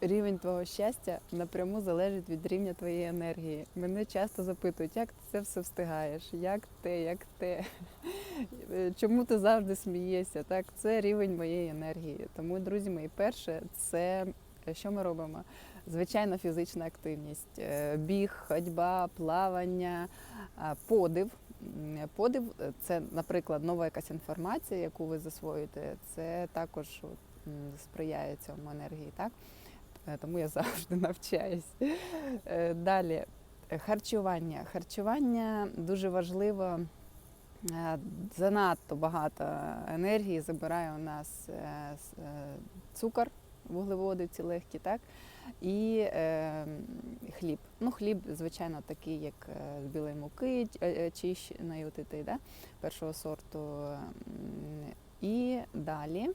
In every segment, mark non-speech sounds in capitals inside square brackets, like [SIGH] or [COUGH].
рівень твого щастя напряму залежить від рівня твоєї енергії. Мене часто запитують, як ти це все встигаєш, як те, як те, [LAUGHS] чому ти завжди смієшся? Так, це рівень моєї енергії. Тому, друзі мої, перше, це е, що ми робимо? Звичайна фізична активність, Е, біг, ходьба, плавання, подив. Подив це, наприклад, нова якась інформація, яку ви засвоїте. Це також сприяє цьому енергії, так? Тому я [LAUGHS] завжди навчаюсь. Е, Далі харчування. Харчування дуже важливо. Е, Занадто багато енергії забирає у нас е, цукор, вуглеводи ці легкі, так? І е, хліб. Ну, хліб, звичайно, такий, як з білої муки, чищеної, от да? першого сорту. І далі,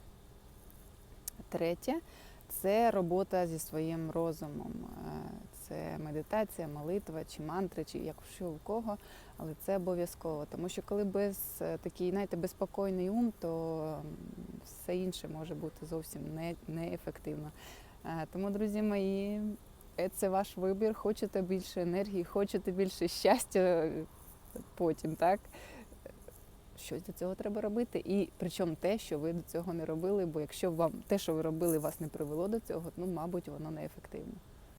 третє, це робота зі своїм розумом. Е, Це медитація, молитва чи мантри, чи якщо у кого, але це обов'язково. Тому що коли без е, такий, знаєте, безпокійний ум, то все інше може бути зовсім не, неефективно. Е, Тому, друзі мої, це ваш вибір. Хочете більше енергії, хочете більше щастя потім, так? Щось для цього треба робити. І причому те, що ви до цього не робили, бо якщо вам те, що ви робили, вас не привело до цього, ну, мабуть, воно неефективно.